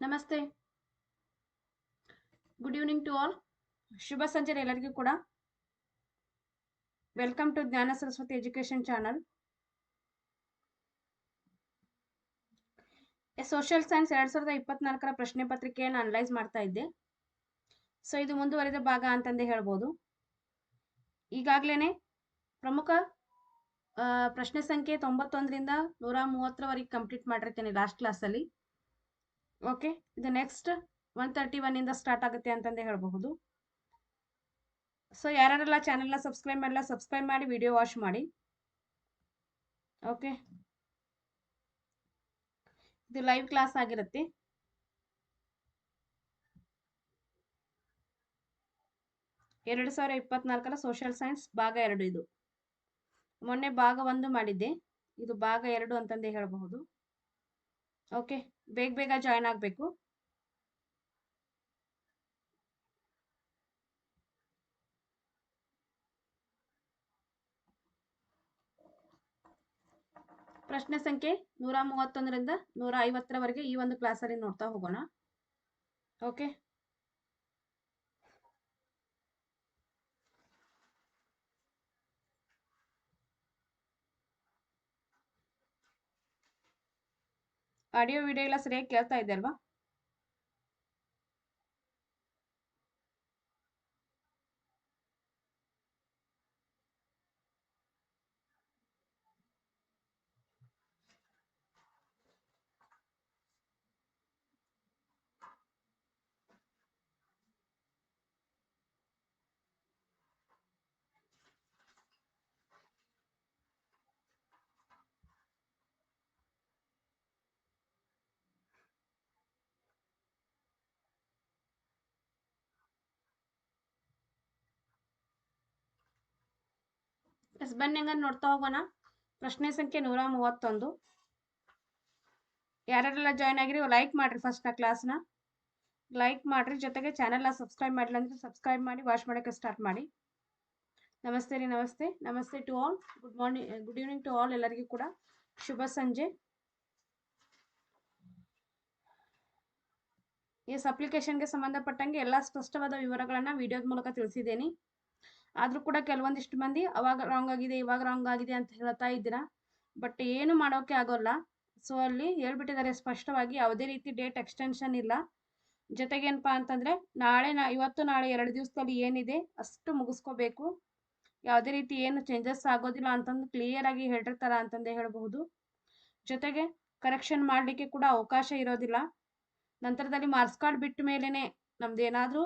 ನಮಸ್ತೆ. Good evening to all ಶುಭ ಸಂಜೆ ಎಲ್ಲರಿಗೂ ಕೂಡ. Welcome to Jnana Saraswati education channel social science ಎರಡ್ ಸಾವಿರದ ಇಪ್ಪತ್ನಾಲ್ಕರ ಪ್ರಶ್ನೆ ಪತ್ರಿಕೆಯನ್ನು ಅನಲೈಸ್ ಮಾಡ್ತಾ ಇದ್ದೆ. ಸೊ ಇದು ಮುಂದುವರಿದ ಭಾಗ ಅಂತಂದೇ ಹೇಳ್ಬೋದು. ಈಗಾಗಲೇ ಪ್ರಮುಖ ಪ್ರಶ್ನೆ ಸಂಖ್ಯೆ ತೊಂಬತ್ತೊಂದರಿಂದ ನೂರ ಮೂವತ್ತರವರೆಗೆ ಕಂಪ್ಲೀಟ್ ಮಾಡಿರ್ತೇನೆ ಲಾಸ್ಟ್ ಕ್ಲಾಸಲ್ಲಿ ಓಕೆ ಇದು ನೆಕ್ಸ್ಟ್ ಒನ್ ತರ್ಟಿ ಒನ್ನಿಂದ ಸ್ಟಾರ್ಟ್ ಆಗುತ್ತೆ ಅಂತಂದೇ ಹೇಳಬಹುದು. ಸೊ ಯಾರೆಲ್ಲ ಚಾನೆಲ್ನ ಸಬ್ಸ್ಕ್ರೈಬ್ ಮಾಡಲ್ಲ ಸಬ್ಸ್ಕ್ರೈಬ್ ಮಾಡಿ ವಿಡಿಯೋ ವಾಚ್ ಮಾಡಿ. ಓಕೆ ಇದು ಲೈವ್ ಕ್ಲಾಸ್ ಆಗಿರುತ್ತೆ. ಎರಡು ಸಾವಿರ ಇಪ್ಪತ್ನಾಲ್ಕರ ಸೋಷಿಯಲ್ ಸೈನ್ಸ್ ಭಾಗ ಎರಡು ಇದು. ಮೊನ್ನೆ ಭಾಗ ಒಂದು ಮಾಡಿದ್ದೆ. ಇದು ಭಾಗ ಎರಡು ಅಂತಂದೇ ಹೇಳಬಹುದು. ಓಕೆ ಬೇಗ ಬೇಗ ಜಾಯ್ನ್ ಆಗಬೇಕು. ಪ್ರಶ್ನೆ ಸಂಖ್ಯೆ ನೂರ ಮೂವತ್ತೊಂದರಿಂದ ನೂರ ಐವತ್ತರವರೆಗೆ ಈ ಒಂದು ಕ್ಲಾಸಲ್ಲಿ ನೋಡ್ತಾ ಹೋಗೋಣ. ಓಕೆ ಆಡಿಯೋ ವಿಡಿಯೋ ಎಲ್ಲ ಸರಿಯಾಗಿ ಕೇಳ್ತಾ ಇದೆ ಅಲ್ವಾ? ಎಸ್ ಬನ್ನಿ ಹಂಗಾರೆ ನೋಡ್ತಾ ಹೋಗೋಣ? ಪ್ರಶ್ನೆ ಸಂಖ್ಯೆ ನೂರ ಮೂವತ್ತೊಂದು. ಯಾರ್ಯಾರೆಲ್ಲ ಜಾಯ್ನ್ ಆಗಿರಿ ಲೈಕ್ ಮಾಡ್ರಿ ಫಸ್ಟ್ ನಾ ಕ್ಲಾಸ್ನ ಲೈಕ್ ಮಾಡ್ರಿ, ಜೊತೆಗೆ ಚಾನೆಲ್ನ ಸಬ್ಸ್ಕ್ರೈಬ್ ಮಾಡಿಲ್ಲ ಅಂದ್ರೆ ಸಬ್ಸ್ಕ್ರೈಬ್ ಮಾಡಿ ವಾಚ್ ಮಾಡೋಕ್ಕೆ ಸ್ಟಾರ್ಟ್ ಮಾಡಿ. ನಮಸ್ತೆ ರೀ, ನಮಸ್ತೆ. ನಮಸ್ತೆ to all good morning good evening to all ಎಲ್ಲರಿಗೂ ಕೂಡ. ಶುಭ ಸಂಜೆ. ಎಸ್ ಅಪ್ಲಿಕೇಶನ್ಗೆ ಸಂಬಂಧಪಟ್ಟಂಗೆ ಎಲ್ಲ ಸ್ಪಷ್ಟವಾದ ವಿವರಗಳನ್ನು ವಿಡಿಯೋದ ಮೂಲಕ ತಿಳಿಸಿದ್ದೇನೆ. ಆದರೂ ಕೂಡ ಕೆಲವೊಂದಿಷ್ಟು ಮಂದಿ ಅವಾಗ ರಾಂಗ್ ಆಗಿದೆ, ಇವಾಗ ರಾಂಗ್ ಆಗಿದೆ ಅಂತ ಹೇಳ್ತಾ ಇದ್ದೀರಾ? ಬಟ್ ಏನು ಮಾಡೋಕೆ ಆಗೋಲ್ಲ. ಸೊ ಅಲ್ಲಿ ಹೇಳ್ಬಿಟ್ಟಿದ್ದಾರೆ ಸ್ಪಷ್ಟವಾಗಿ ಯಾವುದೇ ರೀತಿ ಡೇಟ್ ಎಕ್ಸ್ಟೆನ್ಷನ್ ಇಲ್ಲ. ಜೊತೆಗೆ ಏನಪ್ಪ ಅಂತಂದರೆ, ನಾಳೆ ನಾ, ಇವತ್ತು ನಾಳೆ ಎರಡು ದಿವಸದಲ್ಲಿ ಏನಿದೆ, ಅಷ್ಟು ಮುಗಿಸ್ಕೋಬೇಕು. ಯಾವುದೇ ರೀತಿ ಏನು ಚೇಂಜಸ್ ಆಗೋದಿಲ್ಲ ಅಂತಂದು ಕ್ಲಿಯರ್ ಆಗಿ ಹೇಳಿರ್ತಾರ ಅಂತಂದೇ ಹೇಳಬಹುದು. ಜೊತೆಗೆ ಕರೆಕ್ಷನ್ ಮಾಡಲಿಕ್ಕೆ ಕೂಡ ಅವಕಾಶ ಇರೋದಿಲ್ಲ. ನಂತರದಲ್ಲಿ ಮಾರ್ಕ್ಸ್ ಕಾರ್ಡ್ ಬಿಟ್ಟ ಮೇಲೇ ನಮ್ದು ಏನಾದರೂ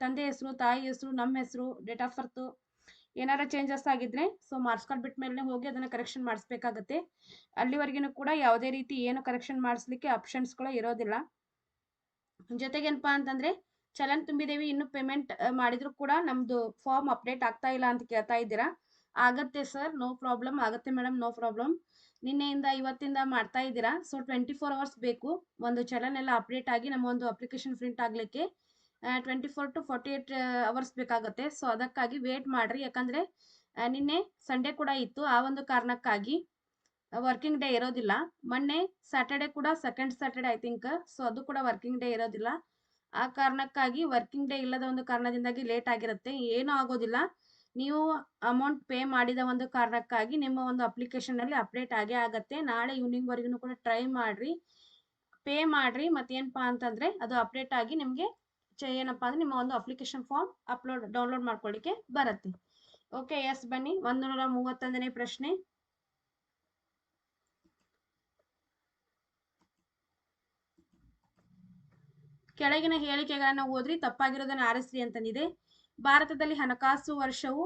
ತಂದೆ ಹೆಸರು, ತಾಯಿ ಹೆಸರು, ನಮ್ಮ ಹೆಸರು ಡೇಟ್ ಆಫ್ ಬರ್ತು ಏನಾರ ಚೇಂಜಸ್ ಆಗಿದ್ರೆ ಸೊ ಮಾರ್ಕ್ಸ್ ಕಾರ್ಡ್ ಬಿಟ್ಟ ಮೇಲೆ ಹೋಗಿ ಅದನ್ನ ಕರೆಕ್ಷನ್ ಮಾಡಿಸ್ಬೇಕಾಗತ್ತೆ. ಅಲ್ಲಿವರೆಗೂ ಕೂಡ ಯಾವುದೇ ರೀತಿ ಏನು ಕರೆಕ್ಷನ್ ಮಾಡಿಸ್ಲಿಕ್ಕೆ ಆಪ್ಷನ್ಸ್ಗಳು ಇರೋದಿಲ್ಲ. ಜೊತೆಗೇನಪ್ಪ ಅಂತಂದ್ರೆ, ಚಲನ್ ತುಂಬಿದೇವಿ ಇನ್ನು ಪೇಮೆಂಟ್ ಮಾಡಿದ್ರು ಕೂಡ ನಮ್ದು ಫಾರ್ಮ್ ಅಪ್ಡೇಟ್ ಆಗ್ತಾ ಇಲ್ಲ ಅಂತ ಕೇಳ್ತಾ ಇದ್ದೀರಾ? ಆಗತ್ತೆ ಸರ್ ನೋ ಪ್ರಾಬ್ಲಮ್ ಆಗುತ್ತೆ ಮೇಡಮ್ ನೋ ಪ್ರಾಬ್ಲಮ್ ನಿನ್ನೆಯಿಂದ ಇವತ್ತಿಂದ ಮಾಡ್ತಾ ಇದ್ದೀರಾ? ಸೊ ಟ್ವೆಂಟಿ ಫೋರ್ ಅವರ್ಸ್ ಬೇಕು. ಒಂದು ಚಲನ್ ಎಲ್ಲ ಅಪ್ಡೇಟ್ ಆಗಿ ನಮ್ಮ ಒಂದು ಅಪ್ಲಿಕೇಶನ್ ಪ್ರಿಂಟ್ ಆಗಲಿಕ್ಕೆ. Twenty four to forty eight hours ಬೇಕಾಗುತ್ತೆ. ಸೊ ಅದಕ್ಕಾಗಿ ವೇಟ್ ಮಾಡಿರಿ. ಯಾಕಂದರೆ ನಿನ್ನೆ ಸಂಡೇ ಕೂಡ ಇತ್ತು. ಆ ಒಂದು ಕಾರಣಕ್ಕಾಗಿ ವರ್ಕಿಂಗ್ ಡೇ ಇರೋದಿಲ್ಲ. ಮೊನ್ನೆ ಸ್ಯಾಟರ್ಡೆ ಕೂಡ second Saturday I think so ಅದು ಕೂಡ ವರ್ಕಿಂಗ್ ಡೇ ಇರೋದಿಲ್ಲ. ಆ ಕಾರಣಕ್ಕಾಗಿ ವರ್ಕಿಂಗ್ ಡೇ ಇಲ್ಲದ ಒಂದು ಕಾರಣದಿಂದಾಗಿ ಲೇಟ್ ಆಗಿರುತ್ತೆ. ಏನೂ ಆಗೋದಿಲ್ಲ. ನೀವು ಅಮೌಂಟ್ ಪೇ ಮಾಡಿದ ಒಂದು ಕಾರಣಕ್ಕಾಗಿ ನಿಮ್ಮ ಒಂದು ಅಪ್ಲಿಕೇಶನಲ್ಲಿ ಅಪ್ಡೇಟ್ ಆಗೇ ಆಗುತ್ತೆ. ನಾಳೆ ಈವ್ನಿಂಗ್ವರೆಗೂ ಕೂಡ ಟ್ರೈ ಮಾಡಿರಿ. ಪೇ ಮಾಡಿರಿ. ಮತ್ತೇನಪ್ಪ ಅಂತಂದರೆ, ಅದು ಅಪ್ಡೇಟ್ ಆಗಿ ನಿಮಗೆ ಏನಪ್ಪ ಅಂದ್ರೆ ನಿಮ್ಮ ಒಂದು ಅಪ್ಲಿಕೇಶನ್ ಫಾರ್ಮ್ ಅಪ್ಲೋಡ್ ಡೌನ್ಲೋಡ್ ಮಾಡ್ಕೊಳ್ಳಿಕ್ಕೆ ಬರುತ್ತೆ. ಓಕೆ ಎಸ್ ಬನ್ನಿ. ಒಂದು ಮೂವತ್ತೊಂದನೇ ಪ್ರಶ್ನೆ. ಕೆಳಗಿನ ಹೇಳಿಕೆಗಳನ್ನ ಓದ್ರಿ, ತಪ್ಪಾಗಿರೋದನ್ನ ಆರಿಸ್ರಿ ಅಂತಂದಿದೆ ಭಾರತದಲ್ಲಿ ಹಣಕಾಸು ವರ್ಷವು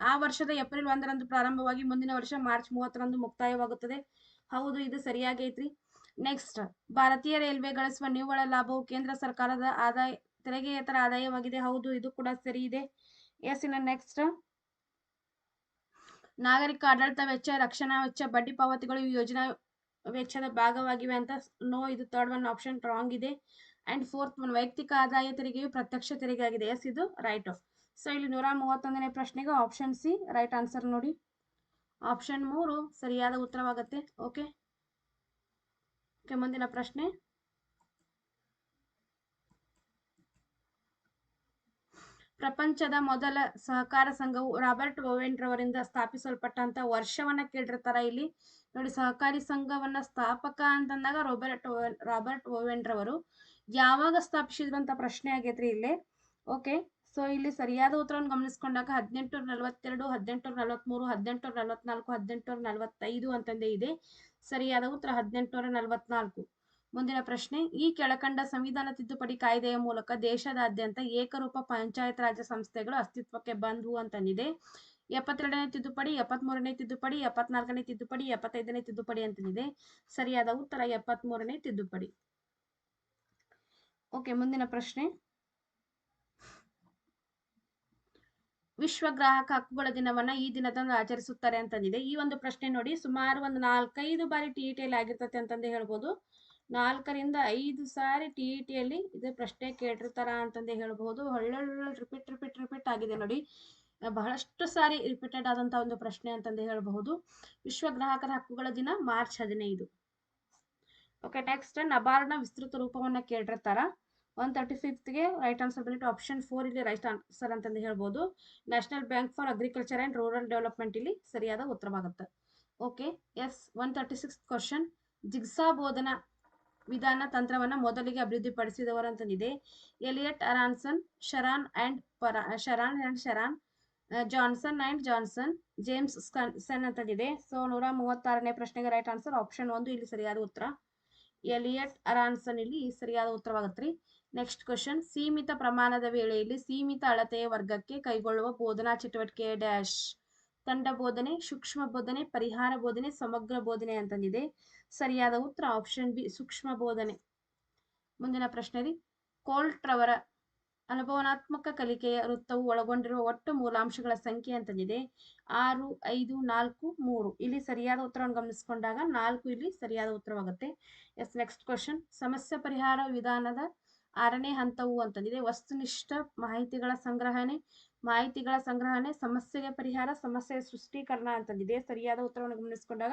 ಆ ವರ್ಷದ ಏಪ್ರಿಲ್ ಒಂದರಂದು ಪ್ರಾರಂಭವಾಗಿ ಮುಂದಿನ ವರ್ಷ ಮಾರ್ಚ್ ಮೂವತ್ತರಂದು ಮುಕ್ತಾಯವಾಗುತ್ತದೆ. ಹೌದು, ಇದು ಸರಿಯಾಗೈತ್ರಿ. ನೆಕ್ಸ್ಟ್ ಭಾರತೀಯ ರೈಲ್ವೆ ಗಳಿಸುವ ನಿವ್ವಳ ಲಾಭವು ಕೇಂದ್ರ ಸರ್ಕಾರದ ಆದಾಯ, ತೆರಿಗೆಯೇತರ ಆದಾಯವಾಗಿದೆ. ಹೌದು, ಇದು ಕೂಡ ಸರಿ ಇದೆ. ಎಸ್ ಇನ್ನು ನೆಕ್ಸ್ಟ್ ನಾಗರಿಕ ಆಡಳಿತ ವೆಚ್ಚ, ರಕ್ಷಣಾ ವೆಚ್ಚ, ಬಡ್ಡಿ ಪಾವತಿಗಳು ಯೋಜನಾ ವೆಚ್ಚದ ಭಾಗವಾಗಿವೆ ಅಂತ ನೋ ಇದು ಥರ್ಡ್ ಒನ್ ಆಪ್ಷನ್ ರಾಂಗ್ ಇದೆ. ಅಂಡ್ ಫೋರ್ತ್ ಒನ್ ವೈಯಕ್ತಿಕ ಆದಾಯ ತೆರಿಗೆಯು ಪ್ರತ್ಯಕ್ಷ ತೆರಿಗೆ ಆಗಿದೆ ಎಸ್ ಇದು ರೈಟ್ ಸೊ ಇಲ್ಲಿ ನೂರ ಮೂವತ್ತೊಂದನೇ ಪ್ರಶ್ನೆಗೆ ಆಪ್ಷನ್ ಸಿ ರೈಟ್ ಆನ್ಸರ್ ನೋಡಿ. ಆಪ್ಷನ್ ಮೂರು, ಸರಿಯಾದ ಉತ್ತರವಾಗುತ್ತೆ. ಓಕೆ ಓಕೆ, ಮುಂದಿನ ಪ್ರಶ್ನೆ. ಪ್ರಪಂಚದ ಮೊದಲ ಸಹಕಾರ ಸಂಘವು ರಾಬರ್ಟ್ ಓವೆಂಡ್ರವರಿಂದ ಸ್ಥಾಪಿಸಲ್ಪಟ್ಟಂತ ವರ್ಷವನ್ನ ಕೇಳಿರ್ತಾರ ಇಲ್ಲಿ. ನೋಡಿ, ಸಹಕಾರಿ ಸಂಘವನ್ನ ಸ್ಥಾಪಕ ಅಂತಂದಾಗ ರಾಬರ್ಟ್ ರಾಬರ್ಟ್ ಓವೆನ್ ಯಾವಾಗ ಸ್ಥಾಪಿಸಿದ್ರು ಅಂತ ಪ್ರಶ್ನೆ ಆಗೈತ್ರಿ ಇಲ್ಲಿ. ಓಕೆ, ಸೊ ಇಲ್ಲಿ ಸರಿಯಾದ ಉತ್ತರವನ್ನು ಗಮನಿಸ್ಕೊಂಡಾಗ ಹದಿನೆಂಟು ನಲವತ್ತೆರಡು ಹದಿನೆಂಟು ನಲವತ್ಮೂರು ಹದಿನೆಂಟು ನಲವತ್ನಾಲ್ಕು ಹದಿನೆಂಟು ನಲವತ್ತೈದು ಅಂತಂದೇ ಇದೆ. ಸರಿಯಾದ ಉತ್ತರ ಹದಿನೆಂಟುನೂರ ನಲವತ್ನಾಲ್ಕು. ಮುಂದಿನ ಪ್ರಶ್ನೆ, ಈ ಕೆಳಕಂಡ ಸಂವಿಧಾನ ತಿದ್ದುಪಡಿ ಕಾಯ್ದೆಯ ಮೂಲಕ ದೇಶದಾದ್ಯಂತ ಏಕರೂಪ ಪಂಚಾಯತ್ ರಾಜ್ ಸಂಸ್ಥೆಗಳು ಅಸ್ತಿತ್ವಕ್ಕೆ ಬಂದವು ಅಂತಂದಿದೆ ಎಪ್ಪತ್ತೆರಡನೇ ತಿದ್ದುಪಡಿ, ಎಪ್ಪತ್ಮೂರನೇ ತಿದ್ದುಪಡಿ, ಎಪ್ಪತ್ನಾಲ್ಕನೇ ತಿದ್ದುಪಡಿ, ಎಪ್ಪತ್ತೈದನೇ ತಿದ್ದುಪಡಿ ಅಂತಂದಿದೆ ಸರಿಯಾದ ಉತ್ತರ ಎಪ್ಪತ್ಮೂರನೇ ತಿದ್ದುಪಡಿ. ಓಕೆ, ಮುಂದಿನ ಪ್ರಶ್ನೆ. ವಿಶ್ವ ಗ್ರಾಹಕ ಹಕ್ಕುಗಳ ದಿನವನ್ನ ಈ ದಿನದಂದು ಆಚರಿಸುತ್ತಾರೆ ಅಂತಂದಿದೆ. ಈ ಒಂದು ಪ್ರಶ್ನೆ ನೋಡಿ, ಸುಮಾರು ಒಂದು ನಾಲ್ಕೈದು ಬಾರಿ ಟಿ ಇ ಟಿಯಲ್ಲಿ ಆಗಿರ್ತದೆ ಅಂತಂದು ಹೇಳ್ಬೋದು. ನಾಲ್ಕರಿಂದ ಐದು ಸಾರಿ ಟಿ ಇ ಟಿಯಲ್ಲಿ ಇದು ಪ್ರಶ್ನೆ ಕೇಳಿರ್ತಾರ ಅಂತಂದು ಹೇಳ್ಬೋದು. ಒಳ್ಳೊಳ್ಳೆ ರಿಪೀಟ್ ರಿಪೀಟ್ ರಿಪೀಟ್ ಆಗಿದೆ ನೋಡಿ. ಬಹಳಷ್ಟು ಸಾರಿ ರಿಪೀಟೆಡ್ ಆದಂತಹ ಒಂದು ಪ್ರಶ್ನೆ ಅಂತಂದು ಹೇಳಬಹುದು ವಿಶ್ವ ಗ್ರಾಹಕರ ಹಕ್ಕುಗಳ ದಿನ ಮಾರ್ಚ್ ಹದಿನೈದು. ಓಕೆ ನೆಕ್ಸ್ಟ್ ನಬಾರ್ಡ್ನ ವಿಸ್ತೃತ ರೂಪವನ್ನ ಕೇಳಿರ್ತಾರ. ಒನ್ ತರ್ಟಿ ಫಿಫ್ತ್ಗೆ ರೈಟ್ ಆನ್ಸರ್ ಬಂದ್ಬಿಟ್ಟು ಆಪ್ಷನ್ ಫೋರ್ ಇಲ್ಲಿ ರೈಟ್ ಆನ್ಸರ್ ಅಂತಂದು ಹೇಳ್ಬೋದು. National bank for agriculture and rural development ಇಲ್ಲಿ ಸರಿಯಾದ ಉತ್ತರವಾಗುತ್ತೆ. Okay yes one thirty six question jigsaw ಬೋಧನಾ ವಿಧಾನ ತಂತ್ರವನ್ನ ಮೊದಲಿಗೆ ಅಭಿವೃದ್ಧಿಪಡಿಸಿದವರು ಅಂತಂದಿದೆ. ಎಲಿಯಟ್ ಅರಾನ್ಸನ್ ಶರಾನ್ ಅಂಡ್ ಪರ Sharan and Sharan Johnson and Johnson James ಸ್ಕನ್ಸನ್ ಅಂತಂದಿದೆ. ಸೊ ನೂರ ಮೂವತ್ತಾರನೇ ಪ್ರಶ್ನೆಗೆ ರೈಟ್ ಆನ್ಸರ್ ಆಪ್ಷನ್ ಒಂದು ಇಲ್ಲಿ ಸರಿಯಾದ ಉತ್ತರ. ಎಲಿಯಟ್ ಅರಾನ್ಸನ್ ಇಲ್ಲಿ ಸರಿಯಾದ ಉತ್ತರವಾಗತ್ರಿ ನೆಕ್ಸ್ಟ್ ಕ್ವಶನ್ ಸೀಮಿತ ಪ್ರಮಾಣದ ವೇಳೆಯಲ್ಲಿ ಸೀಮಿತ ಅಳತೆಯ ವರ್ಗಕ್ಕೆ ಕೈಗೊಳ್ಳುವ ಬೋಧನಾ ಚಟುವಟಿಕೆ ಡ್ಯಾಶ್ ತಂಡ ಬೋಧನೆ, ಸೂಕ್ಷ್ಮ ಬೋಧನೆ, ಪರಿಹಾರ ಬೋಧನೆ, ಸಮಗ್ರ ಬೋಧನೆ ಅಂತಂದಿದೆ. ಸರಿಯಾದ ಉತ್ತರ ಆಪ್ಷನ್ ಬಿ ಸೂಕ್ಷ್ಮ ಬೋಧನೆ. ಮುಂದಿನ ಪ್ರಶ್ನೆ ರೀ. ಕೋಲ್ಟ್ ರವರ ಅನುಭವನಾತ್ಮಕ ಕಲಿಕೆಯ ವೃತ್ತವು ಒಳಗೊಂಡಿರುವ ಒಟ್ಟು ಮೂಲಾಂಶಗಳ ಸಂಖ್ಯೆ ಅಂತಂದಿದೆ. ಆರು, ಐದು, ನಾಲ್ಕು, ಮೂರು. ಇಲ್ಲಿ ಸರಿಯಾದ ಉತ್ತರವನ್ನು ಗಮನಿಸಿಕೊಂಡಾಗ ನಾಲ್ಕು ಇಲ್ಲಿ ಸರಿಯಾದ ಉತ್ತರವಾಗುತ್ತೆ. ಎಸ್ ನೆಕ್ಸ್ಟ್ ಕ್ವಶನ್ ಸಮಸ್ಯೆ ಪರಿಹಾರ ವಿಧಾನದ ಆರನೇ ಹಂತವು ಅಂತಂದಿದೆ. ವಸ್ತುನಿಷ್ಠ ಮಾಹಿತಿಗಳ ಸಂಗ್ರಹಣೆ ಮಾಹಿತಿಗಳ ಸಂಗ್ರಹಣೆ, ಸಮಸ್ಯೆಗೆ ಪರಿಹಾರ ಸಮಸ್ಯೆ ಸೃಷ್ಟೀಕರಣ ಅಂತಂದಿದೆ. ಸರಿಯಾದ ಉತ್ತರವನ್ನು ಗಮನಿಸಿಕೊಂಡಾಗ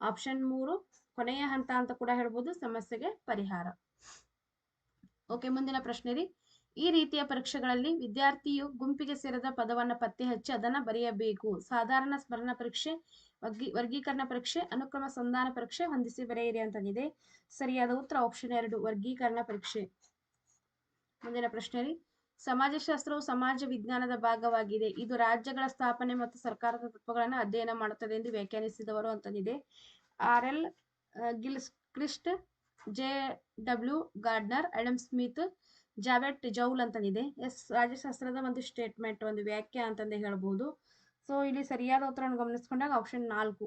ಆಪ್ಷನ್ ಮೂರು, ಕೊನೆಯ ಹಂತ ಅಂತ ಕೂಡ ಹೇಳ್ಬೋದು, ಸಮಸ್ಯೆಗೆ ಪರಿಹಾರ. ಓಕೆ ಮುಂದಿನ ಪ್ರಶ್ನೆ ರೀ. ಈ ರೀತಿಯ ಪರೀಕ್ಷೆಗಳಲ್ಲಿ ವಿದ್ಯಾರ್ಥಿಯು ಗುಂಪಿಗೆ ಸೇರದ ಪದವನ್ನ ಪತ್ತೆ ಹಚ್ಚಿ ಅದನ್ನ ಬರೆಯಬೇಕು. ಸಾಧಾರಣ ಸ್ಮರಣ ಪರೀಕ್ಷೆ, ವರ್ಗಿ, ವರ್ಗೀಕರಣ ಪರೀಕ್ಷೆ, ಅನುಕ್ರಮ ಸಂಧಾನ ಪರೀಕ್ಷೆ ಹೊಂದಿಸಿ ಬರೆಯಿರಿ ಅಂತಂದಿದೆ. ಸರಿಯಾದ ಉತ್ತರ ಆಪ್ಷನ್ ಎರಡು, ವರ್ಗೀಕರಣ ಪರೀಕ್ಷೆ. ಮುಂದಿನ ಪ್ರಶ್ನೆ ರೀ. ಸಮಾಜಶಾಸ್ತ್ರವು ಸಮಾಜ ವಿಜ್ಞಾನದ ಭಾಗವಾಗಿದೆ. ಇದು ರಾಜ್ಯಗಳ ಸ್ಥಾಪನೆ ಮತ್ತು ಸರ್ಕಾರದ ತತ್ವಗಳನ್ನು ಅಧ್ಯಯನ ಮಾಡುತ್ತದೆ ಎಂದು ವ್ಯಾಖ್ಯಾನಿಸಿದವರು ಅಂತಂದಿದೆ. R L Gilchrist, J. W. Gardner Adam Smith, Jowett joule ಅಂತಂದಿದೆ. ಎಸ್, ರಾಜ್ಯಶಾಸ್ತ್ರದ ಒಂದು ಸ್ಟೇಟ್ಮೆಂಟ್, ಒಂದು ವ್ಯಾಖ್ಯೆ ಅಂತಂದೇ ಹೇಳ್ಬೋದು. ಸೊ, ಇಲ್ಲಿ ಸರಿಯಾದ ಉತ್ತರವನ್ನು ಗಮನಿಸ್ಕೊಂಡಾಗ ಆಪ್ಷನ್ ನಾಲ್ಕು.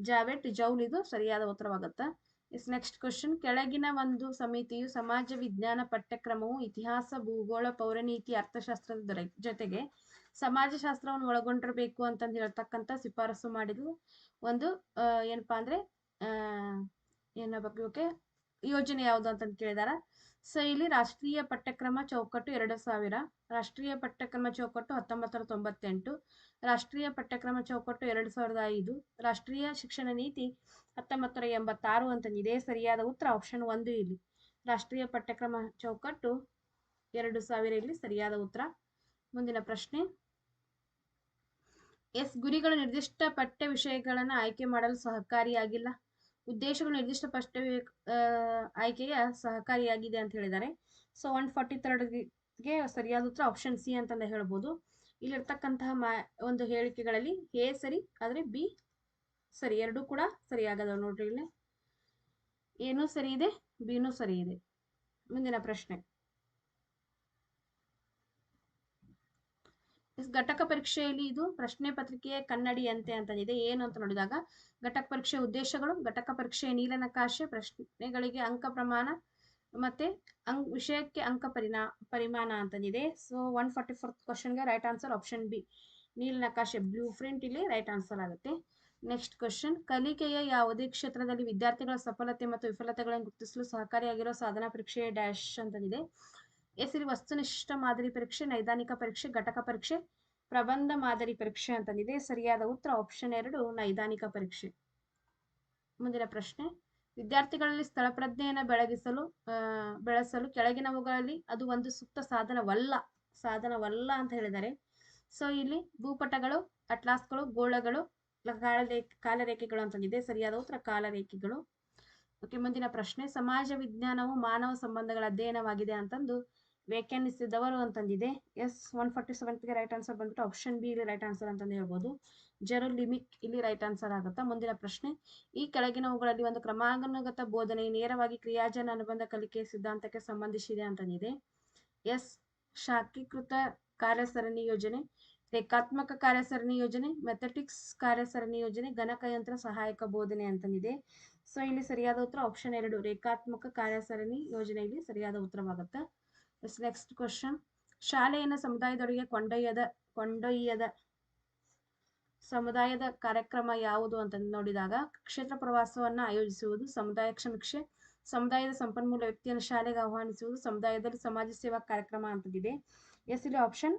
ಜಾವೆಟ್ ಜೌಲ್ ಇದು ಸರಿಯಾದ ಉತ್ತರವಾಗುತ್ತೆ. ಎಸ್ ನೆಕ್ಸ್ಟ್ ಕ್ವಶನ್ ಕೆಳಗಿನ ಒಂದು ಸಮಿತಿಯು ಸಮಾಜ ವಿಜ್ಞಾನ ಪಠ್ಯಕ್ರಮವು ಇತಿಹಾಸ, ಭೂಗೋಳ, ಪೌರನೀತಿ, ಅರ್ಥಶಾಸ್ತ್ರದ ದೊರೆ, ಜೊತೆಗೆ ಸಮಾಜಶಾಸ್ತ್ರವನ್ನು ಒಳಗೊಂಡಿರಬೇಕು ಅಂತಂದು ಹೇಳ್ತಕ್ಕಂಥ ಶಿಫಾರಸು ಮಾಡಿದ್ದು ಒಂದು ಏನಪ್ಪಾ ಅಂದ್ರೆ ಏನ ಬಗ್ಗೆ ಯೋಜನೆ ಯಾವುದು ಅಂತಂದು ಕೇಳಿದಾರ. ಸೊ ಇಲ್ಲಿ ರಾಷ್ಟ್ರೀಯ ಪಠ್ಯಕ್ರಮ ಚೌಕಟ್ಟು ಎರಡು ಸಾವಿರ, ರಾಷ್ಟ್ರೀಯ ಪಠ್ಯಕ್ರಮ ಚೌಕಟ್ಟು ಹತ್ತೊಂಬತ್ತರ ತೊಂಬತ್ತೆಂಟು ರಾಷ್ಟ್ರೀಯ ಪಠ್ಯಕ್ರಮ ಚೌಕಟ್ಟು ಎರಡು ಸಾವಿರದ ಐದು, ರಾಷ್ಟ್ರೀಯ ಶಿಕ್ಷಣ ನೀತಿ ಹತ್ತೊಂಬತ್ತರ ಎಂಬತ್ತಾರು ಅಂತ ಇದೇ, ಸರಿಯಾದ ಉತ್ತರ ಆಪ್ಷನ್ ಒಂದು ಇಲ್ಲಿ. ರಾಷ್ಟ್ರೀಯ ಪಠ್ಯಕ್ರಮ ಚೌಕಟ್ಟು ಎರಡು ಸಾವಿರ ಇಲ್ಲಿ ಸರಿಯಾದ ಉತ್ತರ. ಮುಂದಿನ ಪ್ರಶ್ನೆ. ಎಸ್, ಗುರಿಗಳು ನಿರ್ದಿಷ್ಟ ಪಠ್ಯ ವಿಷಯಗಳನ್ನು ಆಯ್ಕೆ ಮಾಡಲು ಸಹಕಾರಿಯಾಗಿಲ್ಲ. ಉದ್ದೇಶಗಳು ನಿರ್ದಿಷ್ಟ ಪಠ್ಯ ಆಯ್ಕೆಯ ಸಹಕಾರಿಯಾಗಿದೆ ಅಂತ ಹೇಳಿದ್ದಾರೆ. ಸೊ ಒನ್ ಫಾರ್ಟಿ ಗೆ ಸರಿಯಾದ ಉತ್ತರ ಆಪ್ಷನ್ ಸಿ ಅಂತಂದು ಹೇಳ್ಬೋದು. ಇಲ್ಲಿರ್ತಕ್ಕಂತಹ ಮಾ, ಒಂದು ಹೇಳಿಕೆಗಳಲ್ಲಿ ಎ ಸರಿ, ಆದರೆ ಬಿ ಸರಿ, ಎರಡೂ ಕೂಡ ಸರಿಯಾಗದವು ನೋಡ್ರಿ ಇಲ್ಲಿ. ಏನೂ ಸರಿ ಇದೆ, ಬಿನೂ ಸರಿ ಇದೆ. ಮುಂದಿನ ಪ್ರಶ್ನೆ. ಘಟಕ ಪರೀಕ್ಷೆಯಲ್ಲಿ ಇದು ಪ್ರಶ್ನೆ ಪತ್ರಿಕೆಯ ಕನ್ನಡಿಯಂತೆ ಇದೆ ಏನು ಅಂತ ನೋಡಿದಾಗ, ಘಟಕ ಪರೀಕ್ಷೆ ಉದ್ದೇಶಗಳು, ಘಟಕ ಪರೀಕ್ಷೆಯ ನೀಲನಕಾಶೆ, ಪ್ರಶ್ನೆಗಳಿಗೆ ಅಂಕ ಪ್ರಮಾಣ ಮತ್ತೆ ಅಂಕ್, ವಿಷಯಕ್ಕೆ ಅಂಕ ಪರಿಣಾ, ಪರಿಮಾಣ ಅಂತಂದಿದೆ. ಸೊ ಒನ್ ಫಾರ್ಟಿ ಫೋರ್ತ್ ಕ್ವಶನ್ಗೆ ರೈಟ್ ಆನ್ಸರ್ ಆಪ್ಷನ್ ಬಿ ನೀಲನಕಾಶೆ ಬ್ಲೂ ಪ್ರಿಂಟ್ ಇಲ್ಲಿ ರೈಟ್ ಆನ್ಸರ್ ಆಗುತ್ತೆ. ನೆಕ್ಸ್ಟ್ ಕ್ವಶನ್ ಕಲಿಕೆಯ ಯಾವುದೇ ಕ್ಷೇತ್ರದಲ್ಲಿ ವಿದ್ಯಾರ್ಥಿಗಳ ಸಫಲತೆ ಮತ್ತು ವಿಫಲತೆಗಳನ್ನು ಗುರುತಿಸಲು ಸಹಕಾರಿಯಾಗಿರೋ ಸಾಧನಾ ಪರೀಕ್ಷೆ ಡ್ಯಾಶ್ ಅಂತಂದಿದೆ. ಇಲ್ಲಿ ವಸ್ತುನಿಷ್ಠ ಮಾದರಿ ಪರೀಕ್ಷೆ, ನೈದಾನಿಕ ಪರೀಕ್ಷೆ, ಘಟಕ ಪರೀಕ್ಷೆ, ಪ್ರಬಂಧ ಮಾದರಿ ಪರೀಕ್ಷೆ ಅಂತಂದಿದೆ. ಸರಿಯಾದ ಉತ್ತರ ಆಪ್ಷನ್ ಎರಡು, ನೈದಾನಿಕ ಪರೀಕ್ಷೆ. ಮುಂದಿನ ಪ್ರಶ್ನೆ. ವಿದ್ಯಾರ್ಥಿಗಳಲ್ಲಿ ಸ್ಥಳ ಪ್ರಜ್ಞೆಯನ್ನು ಬೆಳಗಿಸಲು ಬೆಳೆಸಲು ಕೆಳಗಿನವುಗಳಲ್ಲಿ ಅದು ಒಂದು ಸೂಕ್ತ ಸಾಧನವಲ್ಲ ಸಾಧನವಲ್ಲ ಅಂತ ಹೇಳಿದ್ದಾರೆ. ಸೊ ಇಲ್ಲಿ ಭೂಪಟಗಳು, ಅಟ್ಲಾಸ್ಗಳು, ಗೋಳಗಳು, ಕಾಲರೇ, ಕಾಲರೇಖೆಗಳು ಇದೆ. ಸರಿಯಾದ ಉತ್ತರ, ಕಾಲರೇಖೆಗಳು. ಓಕೆ, ಮುಂದಿನ ಪ್ರಶ್ನೆ. ಸಮಾಜ ವಿಜ್ಞಾನವು ಮಾನವ ಸಂಬಂಧಗಳ ಅಧ್ಯಯನವಾಗಿದೆ ಅಂತಂದು ವ್ಯಾಖ್ಯಾನಿಸಿದವರು ಅಂತಂದಿದೆ. ಎಸ್ ಒನ್ ಫಾರ್ಟಿ ಸೆವೆಂತ್ಗೆ ರೈಟ್ ಆನ್ಸರ್ ಬಂದ್ಬಿಟ್ಟು ಆಪ್ಷನ್ ಬಿ ಇಲ್ಲಿ ರೈಟ್ ಆನ್ಸರ್ ಅಂತಂದು ಹೇಳ್ಬೋದು. ಜೆರೋ ಲಿಮಿಕ್ ಇಲ್ಲಿ ರೈಟ್ ಆನ್ಸರ್ ಆಗುತ್ತಾ? ಮುಂದಿನ ಪ್ರಶ್ನೆ. ಈ ಕೆಳಗಿನವುಗಳಲ್ಲಿ ಒಂದು ಕ್ರಮಾನುಗತ ಬೋಧನೆ ನೇರವಾಗಿ ಕ್ರಿಯಾಜನ ಅನುಬಂಧ ಕಲಿಕೆ ಸಿದ್ಧಾಂತಕ್ಕೆ ಸಂಬಂಧಿಸಿದೆ ಅಂತಂದಿದೆ. ಎಸ್ ಶಾಖೀಕೃತ ಕಾರ್ಯಸರಣಿ ಯೋಜನೆ, ರೇಖಾತ್ಮಕ ಕಾರ್ಯಸರಣಿ ಯೋಜನೆ ಮೆಥೆಟಿಕ್ಸ್ ಕಾರ್ಯಸರಣಿ ಯೋಜನೆ ಗಣಕಯಂತ್ರ ಸಹಾಯಕ ಬೋಧನೆ ಅಂತಂದಿದೆ. ಸೊ ಇಲ್ಲಿ ಸರಿಯಾದ ಉತ್ತರ ಆಪ್ಷನ್ ಎರಡು, ರೇಖಾತ್ಮಕ ಕಾರ್ಯಸರಣಿ ಯೋಜನೆ ಇಲ್ಲಿ ಸರಿಯಾದ ಉತ್ತರವಾಗುತ್ತೆ. ಎಸ್ ನೆಕ್ಸ್ಟ್ ಕ್ವಶನ್ ಶಾಲೆಯನ್ನು ಸಮುದಾಯದೊಳಗೆ ಕೊಂಡೊಯ್ಯದ ಕೊಂಡೊಯ್ಯದ ಸಮುದಾಯದ ಕಾರ್ಯಕ್ರಮ ಯಾವುದು ಅಂತ ನೋಡಿದಾಗ, ಕ್ಷೇತ್ರ ಪ್ರವಾಸವನ್ನು ಆಯೋಜಿಸುವುದು, ಸಮುದಾಯ ಸಮೀಕ್ಷೆ ಸಮುದಾಯದ ಸಂಪನ್ಮೂಲ ವ್ಯಕ್ತಿಯನ್ನು ಶಾಲೆಗೆ ಆಹ್ವಾನಿಸುವುದು, ಸಮುದಾಯದಲ್ಲಿ ಸಮಾಜ ಸೇವಾ ಕಾರ್ಯಕ್ರಮ ಅಂತದಿದೆ. ಎಸ್ ಇಲ್ಲಿ ಆಪ್ಷನ್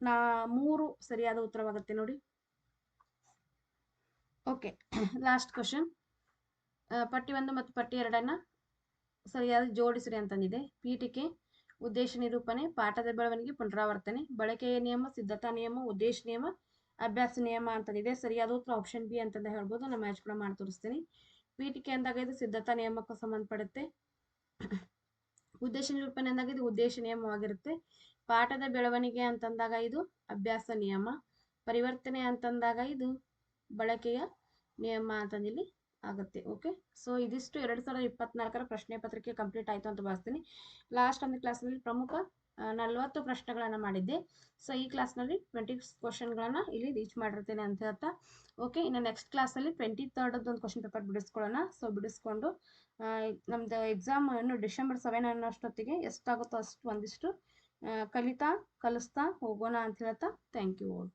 ನಾ ಮೂರು ಸರಿಯಾದ ಉತ್ತರವಾಗುತ್ತೆ ನೋಡಿ. ಓಕೆ ಲಾಸ್ಟ್ ಕ್ವಶನ್ ಪಟ್ಟಿ ಒಂದು ಮತ್ತು ಪಟ್ಟಿ ಎರಡನ್ನ ಸರಿಯಾದ ಜೋಡಿಸಿರಿ ಅಂತಂದಿದೆ. ಪೀಠಿಕೆ ಉದ್ದೇಶ ನಿರೂಪಣೆ, ಪಾಠದ ಬೆಳವಣಿಗೆ, ಪುನರಾವರ್ತನೆ, ಬಳಕೆಯ ನಿಯಮ, ಸಿದ್ಧತಾ ನಿಯಮ, ಉದ್ದೇಶ ನಿಯಮ, ಅಭ್ಯಾಸ ನಿಯಮ ಅಂತಂದಿದೆ. ಸರಿಯಾದ ಉತ್ತರ ಆಪ್ಷನ್ ಬಿ ಅಂತಂದ ಹೇಳ್ಬೋದು. ನಾನು ಮ್ಯಾಚ್ ಕೂಡ ಮಾಡಿ ತೋರಿಸ್ತೀನಿ. ಪೀಠಿಕೆ ಅಂದಾಗ ಇದು ಸಿದ್ಧತಾ ನಿಯಮಕ್ಕೆ ಸಂಬಂಧಪಡುತ್ತೆ. ಉದ್ದೇಶ ನಿರೂಪಣೆ ಅಂದಾಗ ಇದು ಉದ್ದೇಶ ನಿಯಮವಾಗಿರುತ್ತೆ. ಪಾಠದ ಬೆಳವಣಿಗೆ ಅಂತಂದಾಗ ಇದು ಅಭ್ಯಾಸ ನಿಯಮ. ಪರಿವರ್ತನೆ ಅಂತಂದಾಗ ಇದು ಬಳಕೆಯ ನಿಯಮ ಅಂತಂದಿಲ್ಲಿ ಆಗುತ್ತೆ. ಓಕೆ ಸೊ ಇದಿಷ್ಟು ಎರಡು ಸಾವಿರದ ಇಪ್ಪತ್ನಾಲ್ಕರ ಪ್ರಶ್ನೆ ಪತ್ರಿಕೆ ಕಂಪ್ಲೀಟ್ ಆಯಿತು ಅಂತ ಭಾವಿಸ್ತೀನಿ. ಲಾಸ್ಟ್ ಒಂದು ಕ್ಲಾಸ್ನಲ್ಲಿ ಪ್ರಮುಖ ನಲವತ್ತು ಪ್ರಶ್ನೆಗಳನ್ನು ಮಾಡಿದ್ದೆ. ಸೊ ಈ ಕ್ಲಾಸ್ನಲ್ಲಿ ಟ್ವೆಂಟಿ ಕ್ವಶನ್ಗಳನ್ನು ಇಲ್ಲಿ ರೀಚ್ ಮಾಡಿರ್ತೇನೆ ಅಂತ ಹೇಳ್ತಾ. ಓಕೆ ಇನ್ನು ನೆಕ್ಸ್ಟ್ ಕ್ಲಾಸಲ್ಲಿ ಟ್ವೆಂಟಿ ತರ್ಡದ್ದು ಒಂದು ಕ್ವಶನ್ ಪೇಪರ್ ಬಿಡಿಸ್ಕೊಳ್ಳೋಣ. ಸೊ ಬಿಡಿಸ್ಕೊಂಡು ನಮ್ಮದು ಎಕ್ಸಾಮ್ ಇನ್ನು ಡಿಸೆಂಬರ್ ಸೆವೆನ್ ಅನ್ನೋಷ್ಟೊತ್ತಿಗೆ ಎಷ್ಟಾಗುತ್ತೋ ಅಷ್ಟು ಒಂದಿಷ್ಟು ಕಲಿತಾ, ಕಲಿಸ್ತಾ ಹೋಗೋಣ ಅಂತ ಹೇಳ್ತಾ. Thank you all